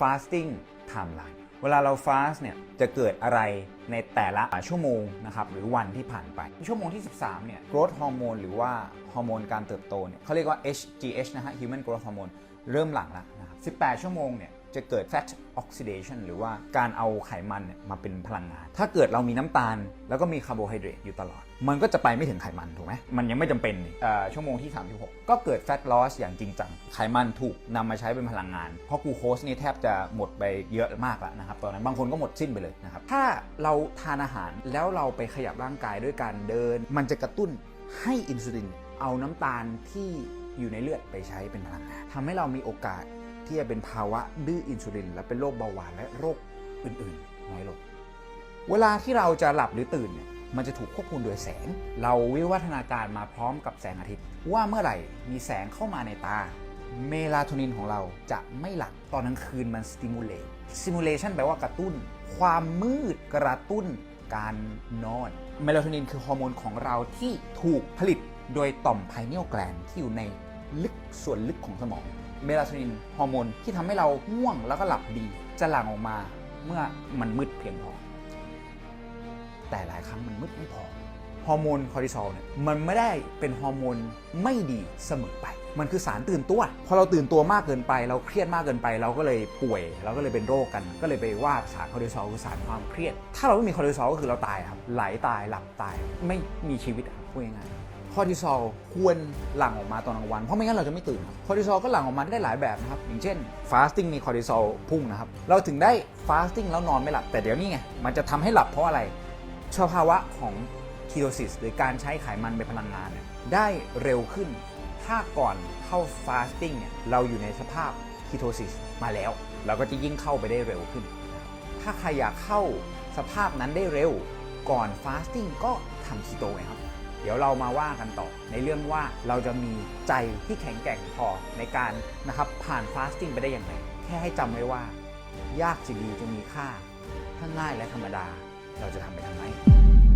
fasting timeline เวลาเราฟาสเนี่ยจะเกิดอะไรในแต่ละชั่วโมงนะครับหรือวันที่ผ่านไป ชั่วโมงที่ 13เนี่ยกรดฮอร์โมนหรือว่าฮอร์โมนการเติบโตเนี่ยเขาเรียกว่า HGH นะฮะ human growth hormone เริ่มหลั่งแล้วนะครับ18 ชั่วโมงเนี่ย จะเกิด fat oxidation หรือว่าการเอาไขมันมาเป็นพลังงาน ถ้าเกิดเรามีน้ำตาล แล้วก็มีคาร์โบไฮเดรตอยู่ตลอด มันก็จะไปไม่ถึงไขมันถูกไหม มันยังไม่จำเป็นอ่อชั่วโมงที่ 36 ก็เกิด fat loss อย่างจริงจัง ไขมันถูกนำมาใช้เป็นพลังงาน เพราะกูโคสนี่แทบจะหมดไปเยอะมากแล้วนะครับ ตอนนั้นบางคนก็หมดสิ้นไปเลยนะครับ ถ้าเราทานอาหารแล้วเราไปขยับร่างกายด้วยการเดิน มันจะกระตุ้นให้อินซูลินเอาน้ำตาลที่อยู่ในเลือดไปใช้เป็นพลังงานทำให้เรามีโอกาส ที่จะเป็นภาวะดื้ออินซูลิน และเป็นโรคเบาหวานและโรคอื่นๆน้อยลง เวลาที่เราจะหลับหรือตื่นเนี่ยมันจะถูกควบคุมโดยแสง เราวิวัฒนาการมาพร้อมกับแสงอาทิตย์ ว่าเมื่อไหร่มีแสงเข้ามาในตา เมลาโทนินของเราจะไม่หลับตอนกลางคืนมันสติมูลเลตสติมูลเลชันแปลว่ากระตุ้น ความมืดกระตุ้นการนอน เมลาโทนินคือฮอร์โมนของเราที่ถูกผลิตโดยต่อมไพเนียลแกลนที่อยู่ในลึกส่วนลึกของสมอง เมลาโทนินฮอร์โมนที่ทำให้เราง่วงแล้วก็หลับดี จะหลั่งออกมาเมื่อมันมืดเพียงพอ แต่หลายครั้งมันมืดไม่พอฮอร์โมนคอร์ติซอลเนี่ยมันไม่ได้เป็นฮอร์โมนไม่ดีเสมอไป มันคือสารตื่นตัว พอเราตื่นตัวมากเกินไป เราเครียดมากเกินไป เราก็เลยป่วย เราก็เลยเป็นโรคกัน ก็เลยไปว่าสารคอร์ติซอลคือสารความเครียด ถ้าเราไม่มีคอร์ติซอลก็คือเราตายครับไหลตายหลับตายไม่มีชีวิตครับพูดง่ายๆ คอร์ติซอลควรหลั่งออกมาตอนกลางวัน เพราะไม่งั้นเราจะไม่ตื่นคอร์ติซอลก็หลั่งออกมาได้หลายแบบนะครับ อย่างเช่นฟาสติ้งมีคอร์ติซอลพุ่งนะครับ เราถึงได้ฟาสติ้งแล้วนอนไม่หลับ แต่เดี๋ยวนี้ไง มันจะทำให้หลับเพราะอะไรสภาวะของคีโตซิสหรือการใช้ไขมันเป็นพลังงานเนี่ยได้เร็วขึ้น ถ้าก่อนเข้าฟาสติ้งเนี่ยเราอยู่ในสภาพคีโตซิสมาแล้ว เราก็จะยิ่งเข้าไปได้เร็วขึ้น ถ้าใครอยากเข้าสภาพนั้นได้เร็ว ก่อนฟาสติ้งก็ทำคีโตไงครับ เดี๋ยวเรามาว่ากันต่อ ในเรื่องว่าเราจะมีใจที่แข็งแกร่งพอในการนะครับผ่านฟาสติ้งไปได้อย่างไร แค่ให้จำไว้ว่า ยากจะดีจะมีค่า ถ้าง่ายและธรรมดาเราจะทำไปทำไม